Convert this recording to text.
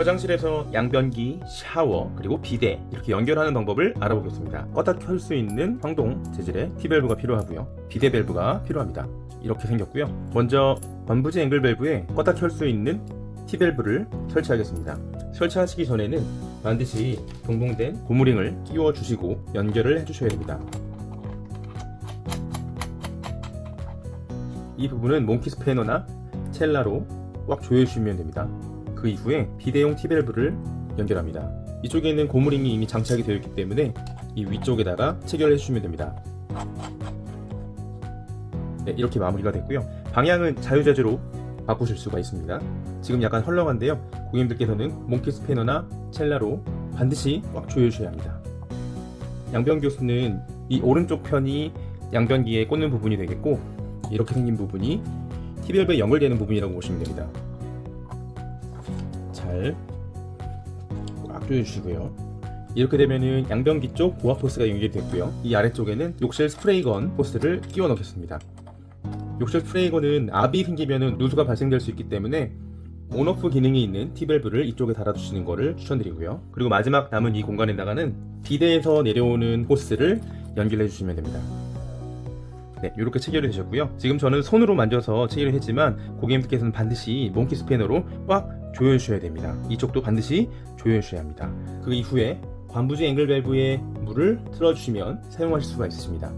화장실에서 양변기, 샤워, 그리고 비데 이렇게 연결하는 방법을 알아보겠습니다. 껐다 켤 수 있는 황동 재질의 T밸브가 필요하고요. 비데 밸브가 필요합니다. 이렇게 생겼고요. 먼저 반부지 앵글 밸브에 껐다 켤 수 있는 T밸브를 설치하겠습니다. 설치하시기 전에는 반드시 동봉된 고무링을 끼워 주시고 연결을 해 주셔야 됩니다. 이 부분은 몽키 스패너나 첼라로 꽉 조여주시면 됩니다. 그 이후에 비대용 T밸브를 연결합니다. 이쪽에는 고무링이 이미 장착이 되어 있기 때문에 이 위쪽에다가 체결해 주시면 됩니다. 네, 이렇게 마무리가 됐고요. 방향은 자유자재로 바꾸실 수가 있습니다. 지금 약간 헐렁한데요. 고객님들께서는 몽키 스패너나 첼라로 반드시 꽉 조여주셔야 합니다. 양변 교수는 이 오른쪽 편이 양변기에 꽂는 부분이 되겠고 이렇게 생긴 부분이 T밸브에 연결되는 부분이라고 보시면 됩니다. 잘 꽉 조여주시고요. 이렇게 되면은 양변기 쪽 보압 호스가 연결이 됐고요. 이 아래쪽에는 욕실 스프레이건 호스를 끼워 넣겠습니다. 욕실 스프레이건은 압이 생기면은 누수가 발생될 수 있기 때문에 온오프 기능이 있는 T밸브를 이쪽에 달아주시는 것을 추천드리고요. 그리고 마지막 남은 이 공간에다가는 비데에서 내려오는 호스를 연결해 주시면 됩니다. 네, 이렇게 체결이 되셨고요. 지금 저는 손으로 만져서 체결을 했지만 고객님께서는 반드시 몽키 스패너로 꽉 조여 주셔야 됩니다. 이쪽도 반드시 조여 주셔야 합니다. 그 이후에 관부지 앵글 밸브에 물을 틀어주시면 사용하실 수가 있으십니다.